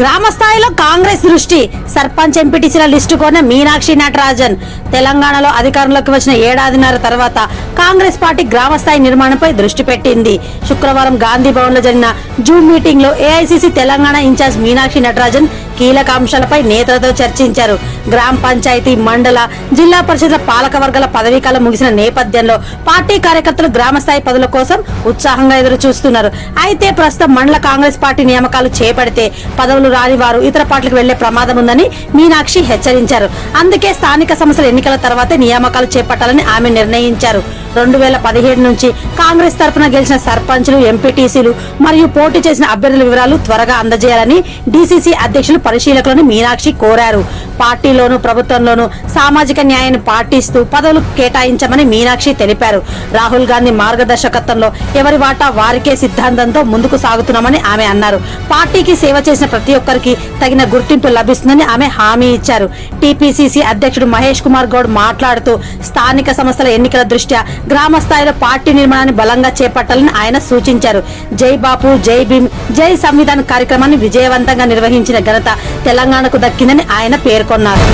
గ్రామ స్థాయిలో కాంగ్రెస్ దృష్టి. సర్పంచ్ ఎంపీటీసీల లిస్టు కోరిన మీనాక్షి నటరాజన్. తెలంగాణలో అధికారంలోకి వచ్చిన ఏడాదిన్నర తర్వాత కాంగ్రెస్ పార్టీ గ్రామ స్థాయి నిర్మాణంపై దృష్టి పెట్టింది. శుక్రవారం గాంధీ భవన్లో జరిగిన జూమ్ మీటింగ్లో AICC Telangana in charge Meenakshi Natarajan కీలక అంశాలపై నేతలతో చర్చించారు. గ్రామ పంచాయతీ మండల జిల్లా పరిషత్ల పాలక వర్గాల పదవీకాలం ముగిసిన నేపథ్యంలో పార్టీ కార్యకర్తలు గ్రామ స్థాయి పదవుల కోసం ఉత్సాహంగా ఎదురు చూస్తున్నారు అయితే ప్రస్తుతం మండల కాంగ్రెస్ పార్టీ నియామకాలు చేపడితే పదవులు రాని వారు ఇతర పార్టీలకు వెళ్ళే ప్రమాదం ఉందని మీనాక్షి హెచ్చరించారు. అందుకే స్థానిక సంస్థల ఎన్నికల తర్వాతే నియామకాలు చేపట్టాలని ఆమె నిర్ణయించారు. రెండు వేల పదిహేడు నుంచి కాంగ్రెస్ తరఫున గెలిచిన సర్పంచ్లు ఎంపీటీసీలు మరియు పోటీ చేసిన అభ్యర్థుల వివరాలు త్వరగా అందజేయాలని డీసీసీ అధ్యక్షులు పరిశీలకులను మీనాక్షి కోరారు. పార్టీలోను ప్రభుత్వంలోను సామాజిక న్యాయాన్ని పాటిస్తూ పదవులు కేటాయించమని మీనాక్షి తెలిపారు. రాహుల్ గాంధీ మార్గదర్శకత్వంలో ఎవరి వాటా వారికే సిద్ధాంతంతో ముందుకు సాగుతున్నామని ఆమె అన్నారు. పార్టీకి సేవ చేసిన ప్రతి ఒక్కరికి తగిన గుర్తింపు లభిస్తుందని ఆమె హామీ ఇచ్చారు. టీపీసీసీ అధ్యక్షుడు మహేష్ కుమార్ గౌడ్ మాట్లాడుతూ స్థానిక సంస్థల ఎన్నికల దృష్ట్యా గ్రామ స్థాయిలో పార్టీ నిర్మాణాన్ని బలంగా చేపట్టాలని ఆయన సూచించారు. జై బాపు జై భీమ్ జై సంవిధాన్ కార్యక్రమాన్ని విజయవంతంగా నిర్వహించిన ఘనత తెలంగాణకు దక్కిందని ఆయన పేర్కొన్నారు.